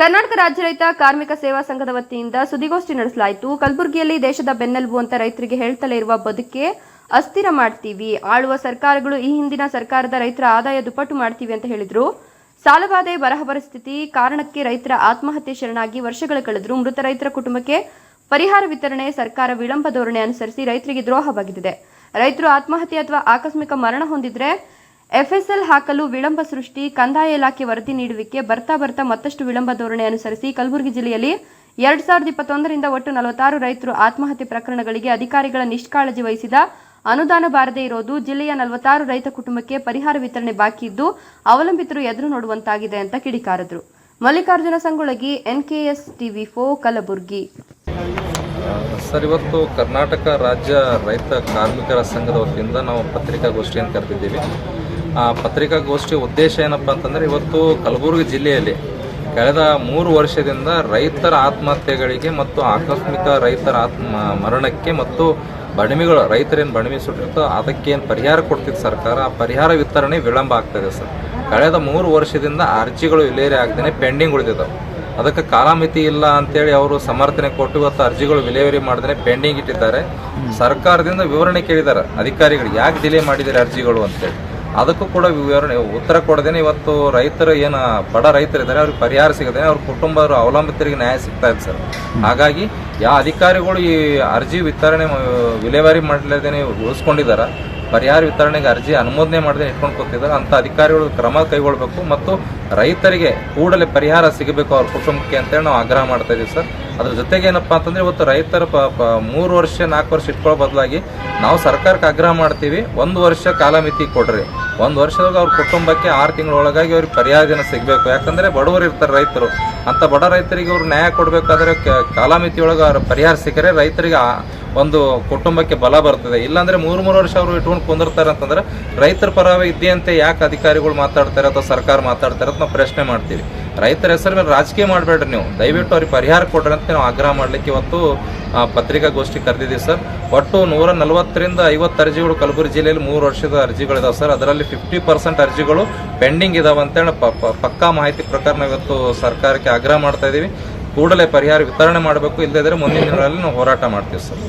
ಕರ್ನಾಟಕ ರಾಜ್ಯ ರೈತ ಕಾರ್ಮಿಕ ಸೇವಾ ಸಂಘದ ವತಿಯಿಂದ ಸುದ್ದಿಗೋಷ್ಠಿ ನಡೆಸಲಾಯಿತು. ಕಲಬುರಗಿಯಲ್ಲಿ ದೇಶದ ಬೆನ್ನೆಲುಬು ಅಂತ ರೈತರಿಗೆ ಹೇಳ್ತಲೇ ಇರುವ ಬದುಕೆ ಅಸ್ಥಿರ ಮಾಡ್ತೀವಿ. ಆಳುವ ಸರ್ಕಾರಗಳು ಈ ಹಿಂದಿನ ಸರ್ಕಾರದ ರೈತರ ಆದಾಯ ದುಪ್ಪಟ್ಟು ಮಾಡ್ತೀವಿ ಅಂತ ಹೇಳಿದ್ರು. ಸಾಲಬಾಧೆ ಬರಹ ಪರಿಸ್ಥಿತಿ ಕಾರಣಕ್ಕೆ ರೈತರ ಆತ್ಮಹತ್ಯೆ ಶರಣಾಗಿ ವರ್ಷಗಳು ಕಳೆದ್ರು ಮೃತ ರೈತರ ಕುಟುಂಬಕ್ಕೆ ಪರಿಹಾರ ವಿತರಣೆ, ಸರ್ಕಾರ ವಿಳಂಬ ಧೋರಣೆ ಅನುಸರಿಸಿ ರೈತರಿಗೆ ದ್ರೋಹವಾಗಿದೆ. ರೈತರು ಆತ್ಮಹತ್ಯೆ ಅಥವಾ ಆಕಸ್ಮಿಕ ಮರಣ ಹೊಂದಿದ್ರೆ ಎಫ್ಎಸ್ಎಲ್ ಹಾಕಲು ವಿಳಂಬ ಸೃಷ್ಟಿ, ಕಂದಾಯ ಇಲಾಖೆ ವರದಿ ನೀಡುವಿಕೆ, ಬರ್ತಾ ಬರ್ತಾ ಮತ್ತಷ್ಟು ವಿಳಂಬ ಧೋರಣೆ ಅನುಸರಿಸಿ ಕಲಬುರಗಿ ಜಿಲ್ಲೆಯಲ್ಲಿ ಎರಡ್ ಸಾವಿರದ ಇಪ್ಪತ್ತೊಂದರಿಂದ ಒಟ್ಟು ನಲವತ್ತಾರು ರೈತರು ಆತ್ಮಹತ್ಯೆ ಪ್ರಕರಣಗಳಿಗೆ ಅಧಿಕಾರಿಗಳ ನಿಷ್ಕಾಳಜಿ ವಹಿಸಿದ ಅನುದಾನ ಬಾರದೇ ಇರೋದು ಜಿಲ್ಲೆಯ ನಲವತ್ತಾರು ರೈತ ಕುಟುಂಬಕ್ಕೆ ಪರಿಹಾರ ವಿತರಣೆ ಬಾಕಿ ಇದ್ದು, ಅವಲಂಬಿತರು ಎದುರು ನೋಡುವಂತಾಗಿದೆ ಅಂತ ಕಿಡಿಕಾರದ್ರು. ಮಲ್ಲಿಕಾರ್ಜುನ ಸಂಗೊಳಗಿ, ಎನ್ಕೆಎಸ್ ಟಿವಿ ಫೋ ಕಲಬುರ್ಗಿ. ಸರ್, ಇವತ್ತು ಕರ್ನಾಟಕ ರಾಜ್ಯ ರೈತ ಕಾರ್ಮಿಕರ ಸಂಘದ ವತಿಯಿಂದ ನಾವು ಪತ್ರಿಕಾಗೋಷ್ಠಿಯನ್ನು ಕರೆದಿದ್ದೀವಿ. ಆ ಪತ್ರಿಕಾಗೋಷ್ಠಿ ಉದ್ದೇಶ ಏನಪ್ಪ ಅಂತಂದರೆ ಇವತ್ತು ಕಲಬುರಗಿ ಜಿಲ್ಲೆಯಲ್ಲಿ ಕಳೆದ ಮೂರು ವರ್ಷದಿಂದ ರೈತರ ಆತ್ಮಹತ್ಯೆಗಳಿಗೆ ಮತ್ತು ಆಕಸ್ಮಿಕ ರೈತರ ಆತ್ಮ ಮರಣಕ್ಕೆ ಮತ್ತು ಬಣಿಮೆಗಳು ರೈತರೇನು ಬಣಿಮೆ ಸುಟ್ಟಿರ್ತೋ ಏನು ಪರಿಹಾರ ಕೊಡ್ತಿತ್ತು ಸರ್ಕಾರ? ಆ ಪರಿಹಾರ ವಿತರಣೆ ವಿಳಂಬ ಆಗ್ತದೆ ಸರ್. ಕಳೆದ ಮೂರು ವರ್ಷದಿಂದ ಅರ್ಜಿಗಳು ವಿಲೇರಿ ಆಗದೇ ಪೆಂಡಿಂಗ್ ಉಳಿದಿದ್ದಾವೆ ಅದಕ್ಕೆ ಕಾಲಮಿತಿ ಇಲ್ಲ ಅಂತೇಳಿ ಅವರು ಸಮರ್ಥನೆ ಕೊಟ್ಟು ಇವತ್ತು ಅರ್ಜಿಗಳು ವಿಲೇವರಿ ಮಾಡದೇ ಪೆಂಡಿಂಗ್ ಇಟ್ಟಿದ್ದಾರೆ. ಸರ್ಕಾರದಿಂದ ವಿವರಣೆ ಕೇಳಿದ್ದಾರೆ ಅಧಿಕಾರಿಗಳು, ಯಾಕೆ ಡಿಲೇ ಮಾಡಿದ್ದಾರೆ ಅರ್ಜಿಗಳು ಅಂತೇಳಿ. ಅದಕ್ಕೂ ಕೂಡ ವಿವರಣೆ ಉತ್ತರ ಕೊಡದೇನೆ ಇವತ್ತು ರೈತರು ಏನು ಬಡ ರೈತರಿದ್ದಾರೆ ಅವ್ರಿಗೆ ಪರಿಹಾರ ಸಿಗದೆ ಅವ್ರ ಕುಟುಂಬದ ಅವಲಂಬಿತರಿಗೆ ನ್ಯಾಯ ಸಿಗ್ತಾ ಇದೆ ಸರ್. ಹಾಗಾಗಿ ಯಾವ ಅಧಿಕಾರಿಗಳು ಈ ಅರ್ಜಿ ವಿತರಣೆ ವಿಲೇವಾರಿ ಮಾಡಲೇದೇನೆ ಉಳಿಸ್ಕೊಂಡಿದ್ದಾರೆ ಪರಿಹಾರ ವಿತರಣೆಗೆ ಅರ್ಜಿ ಅನುಮೋದನೆ ಮಾಡದೆ ಇಟ್ಕೊಂಡು ಕೂತಿದ್ದಾರೆ ಅಂತ ಅಧಿಕಾರಿಗಳು ಕ್ರಮ ಕೈಗೊಳ್ಳಬೇಕು ಮತ್ತು ರೈತರಿಗೆ ಕೂಡಲೇ ಪರಿಹಾರ ಸಿಗಬೇಕು ಅವ್ರ ಕುಟುಂಬಕ್ಕೆ ಅಂತೇಳಿ ನಾವು ಆಗ್ರಹ ಮಾಡ್ತಾ ಇದ್ದೀವಿ ಸರ್. ಅದ್ರ ಜೊತೆಗೆ ಏನಪ್ಪಾ ಅಂತಂದ್ರೆ ಇವತ್ತು ರೈತರ ಪ, ಪ- ಮೂರು ವರ್ಷ, ನಾಲ್ಕು ವರ್ಷ ಇಟ್ಕೊಳ್ಳೋ ಬದಲಾಗಿ ನಾವು ಸರ್ಕಾರಕ್ಕೆ ಆಗ್ರಹ ಮಾಡ್ತೀವಿ, ಒಂದು ವರ್ಷ ಕಾಲಮಿತಿ ಕೊಡ್ರಿ. ಒಂದು ವರ್ಷದಾಗ ಅವ್ರ ಕುಟುಂಬಕ್ಕೆ ಆರು ತಿಂಗಳೊಳಗಾಗಿ ಅವ್ರಿಗೆ ಪರಿಹಾರ ದಿನ ಸಿಗಬೇಕು. ಯಾಕಂದ್ರೆ ಬಡವರು ಇರ್ತಾರೆ ರೈತರು. ಅಂತ ಬಡ ರೈತರಿಗೆ ಅವ್ರು ನ್ಯಾಯ ಕೊಡಬೇಕಾದ್ರೆ ಕಾಲಮಿತಿಯೊಳಗೆ ಅವ್ರ ಪರಿಹಾರ ಸಿಕ್ಕರೆ ರೈತರಿಗೆ ಒಂದು ಕುಟುಂಬಕ್ಕೆ ಬಲ ಬರ್ತದೆ. ಇಲ್ಲಾಂದ್ರೆ ಮೂರು ಮೂರು ವರ್ಷ ಅವರು ಇಟ್ಕೊಂಡು ಕುಂದಿರ್ತಾರೆ ಅಂತಂದ್ರೆ ರೈತರ ಪರವಾಗಿ ಇದ್ದಂತೆ ಯಾಕೆ ಅಧಿಕಾರಿಗಳು ಮಾತಾಡ್ತಾರೆ ಅಥವಾ ಸರ್ಕಾರ ಮಾತಾಡ್ತಾರೆ ಅಂತ ನಾವು ಪ್ರಶ್ನೆ ಮಾಡ್ತೀವಿ. ರೈತರ ಹೆಸರು ಮೇಲೆ ರಾಜಕೀಯ ಮಾಡಬೇಡ್ರಿ ನೀವು. ದಯವಿಟ್ಟು ಅವ್ರಿಗೆ ಪರಿಹಾರ ಕೊಡ್ರಿ ಅಂತ ನಾವು ಆಗ್ರಹ ಮಾಡ್ಲಿಕ್ಕೆ ಇವತ್ತು ಪತ್ರಿಕಾಗೋಷ್ಠಿ ಕರೆದಿದ್ದೀವಿ ಸರ್. ಒಟ್ಟು ನೂರ ನಲವತ್ತರಿಂದ ಐವತ್ತು ಅರ್ಜಿಗಳು ಕಲಬುರಗಿ ಜಿಲ್ಲೆಯಲ್ಲಿ ಮೂರು ವರ್ಷದ ಅರ್ಜಿಗಳಿದಾವೆ ಸರ್. ಅದರಲ್ಲಿ ಫಿಫ್ಟಿ ಪರ್ಸೆಂಟ್ ಅರ್ಜಿಗಳು ಪೆಂಡಿಂಗ್ ಇದಾವೆ ಅಂತೇಳಿ ಪಕ್ಕಾ ಮಾಹಿತಿ ಪ್ರಕಾರ ನಾವು ಇವತ್ತು ಸರ್ಕಾರಕ್ಕೆ ಆಗ್ರಹ ಮಾಡ್ತಾ ಇದ್ದೀವಿ. ಕೂಡಲೇ ಪರಿಹಾರ ವಿತರಣೆ ಮಾಡಬೇಕು. ಇಲ್ಲದಿದ್ದರೆ ಮುಂದಿನ ದಿನಗಳಲ್ಲಿ ನಾವು ಹೋರಾಟ ಮಾಡ್ತೀವಿ ಸರ್.